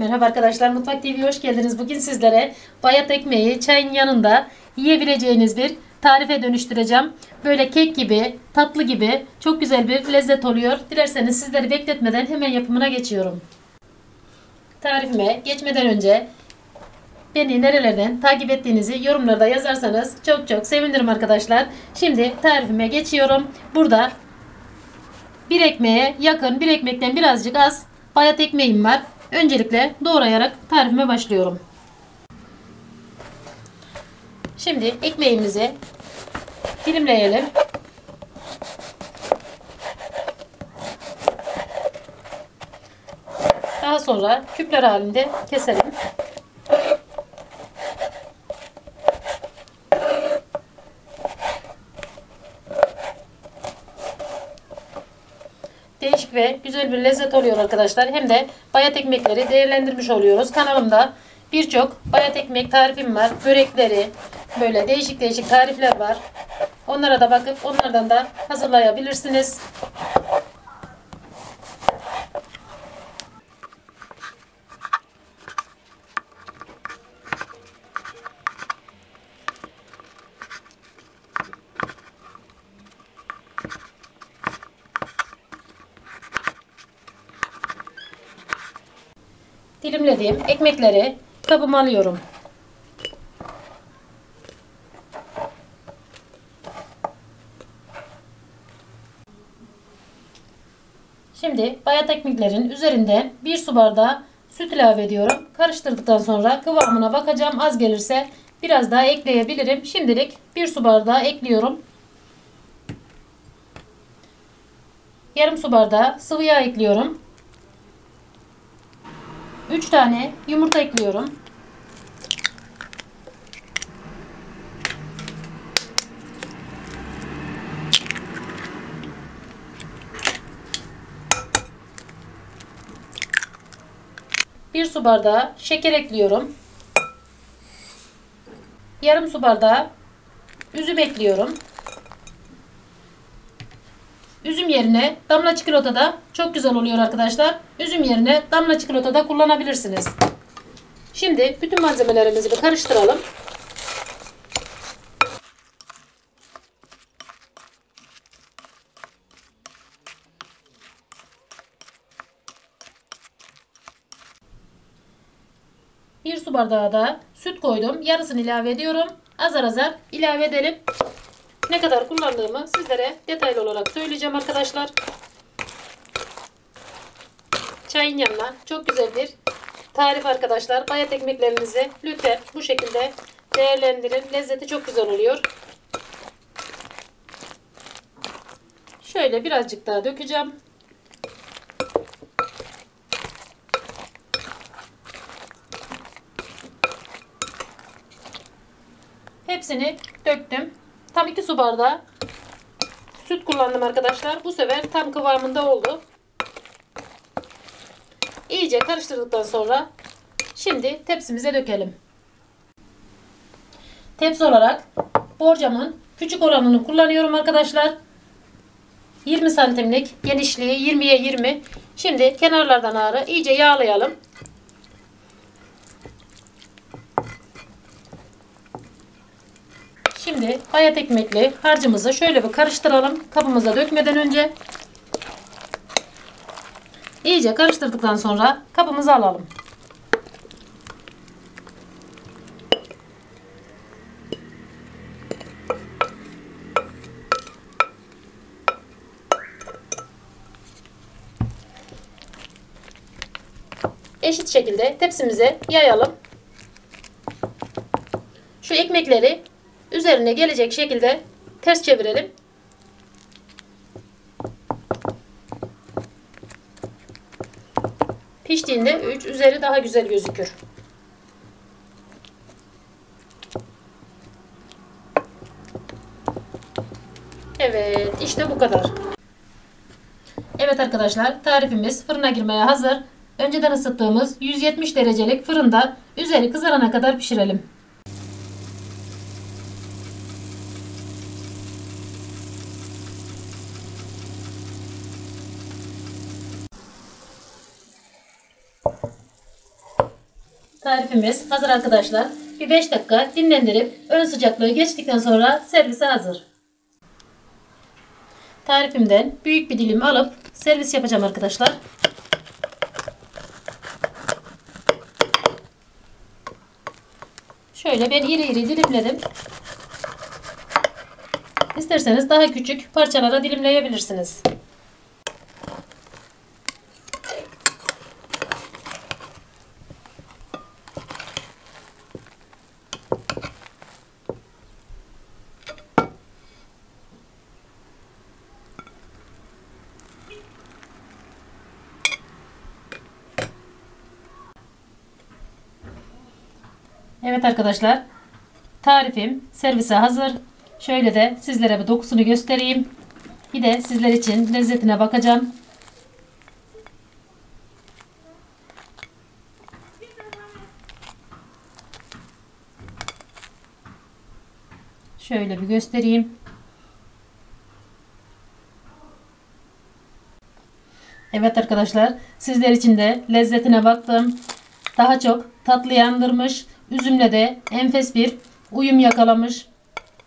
Merhaba arkadaşlar Mutfak TV'ye hoş geldiniz. Bugün sizlere bayat ekmeği çayın yanında yiyebileceğiniz bir tarife dönüştüreceğim. Böyle kek gibi, tatlı gibi çok güzel bir lezzet oluyor. Dilerseniz sizleri bekletmeden hemen yapımına geçiyorum. Tarifime geçmeden önce beni nerelerden takip ettiğinizi yorumlarda yazarsanız çok çok sevinirim arkadaşlar. Şimdi tarifime geçiyorum. Burada bir ekmeğe yakın bir ekmekten birazcık az bayat ekmeğim var. Öncelikle doğrayarak tarifime başlıyorum. Şimdi ekmeğimizi dilimleyelim. Daha sonra küpler halinde keselim. Ve güzel bir lezzet oluyor arkadaşlar. Hem de bayat ekmekleri değerlendirmiş oluyoruz. Kanalımda birçok bayat ekmek tarifim var. Börekleri, böyle değişik değişik tarifler var. Onlara da bakıp onlardan da hazırlayabilirsiniz. Dilimlediğim ekmekleri kabıma alıyorum. Şimdi bayat ekmeklerin üzerinde bir su bardağı süt ilave ediyorum. Karıştırdıktan sonra kıvamına bakacağım. Az gelirse biraz daha ekleyebilirim. Şimdilik bir su bardağı ekliyorum. Yarım su bardağı sıvı yağ ekliyorum. 3 tane yumurta ekliyorum. Bir su bardağı şeker ekliyorum. Yarım su bardağı üzüm ekliyorum. Üzüm yerine damla çikolata da çok güzel oluyor arkadaşlar. Üzüm yerine damla çikolata da kullanabilirsiniz. Şimdi bütün malzemelerimizi bir karıştıralım. Bir su bardağı da süt koydum. Yarısını ilave ediyorum. Azar azar ilave edelim. Ne kadar kullandığımı sizlere detaylı olarak söyleyeceğim arkadaşlar. Çayın yanına çok güzel bir tarif arkadaşlar. Bayat ekmeklerinizi lütfen bu şekilde değerlendirin. Lezzeti çok güzel oluyor. Şöyle birazcık daha dökeceğim. Hepsini döktüm. Tam 2 su bardağı süt kullandım arkadaşlar. Bu sefer tam kıvamında oldu. İyice karıştırdıktan sonra şimdi tepsimize dökelim. Tepsi olarak borcamın küçük olanını kullanıyorum arkadaşlar. 20 santimlik genişliği 20'ye 20. Şimdi kenarlardan ağrı iyice yağlayalım. Şimdi bayat ekmekli harcımızı şöyle bir karıştıralım. Kabımıza dökmeden önce. İyice karıştırdıktan sonra kabımıza alalım. Eşit şekilde tepsimize yayalım. Şu ekmekleri üzerine gelecek şekilde ters çevirelim. Piştiğinde 3 üzeri daha güzel gözükür. Evet işte bu kadar. Evet arkadaşlar tarifimiz fırına girmeye hazır. Önceden ısıttığımız 170 derecelik fırında üzeri kızarana kadar pişirelim. Tarifimiz hazır arkadaşlar. Bir 5 dakika dinlendirip ön sıcaklığı geçtikten sonra servise hazır. Tarifimden büyük bir dilim alıp servis yapacağım arkadaşlar. Şöyle ben iri iri dilimledim. İsterseniz daha küçük parçalara dilimleyebilirsiniz. Evet arkadaşlar. Tarifim servise hazır. Şöyle de sizlere bir dokusunu göstereyim. Bir de sizler için lezzetine bakacağım. Şöyle bir göstereyim. Evet arkadaşlar sizler için de lezzetine baktım. Daha çok tatlı yandırmış. Üzümle de enfes bir uyum yakalamış.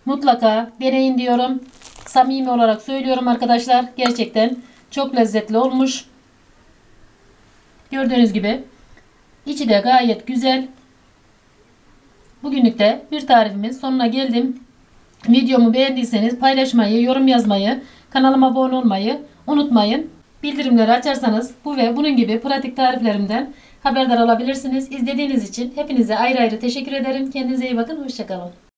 Mutlaka deneyin diyorum. Samimi olarak söylüyorum arkadaşlar. Gerçekten çok lezzetli olmuş. Gördüğünüz gibi içi de gayet güzel. Bugünlük de bir tarifimin sonuna geldim. Videomu beğendiyseniz paylaşmayı, yorum yazmayı, kanalıma abone olmayı unutmayın. Bildirimleri açarsanız bu ve bunun gibi pratik tariflerimden haberdar olabilirsiniz. İzlediğiniz için hepinize ayrı ayrı teşekkür ederim. Kendinize iyi bakın. Hoşçakalın.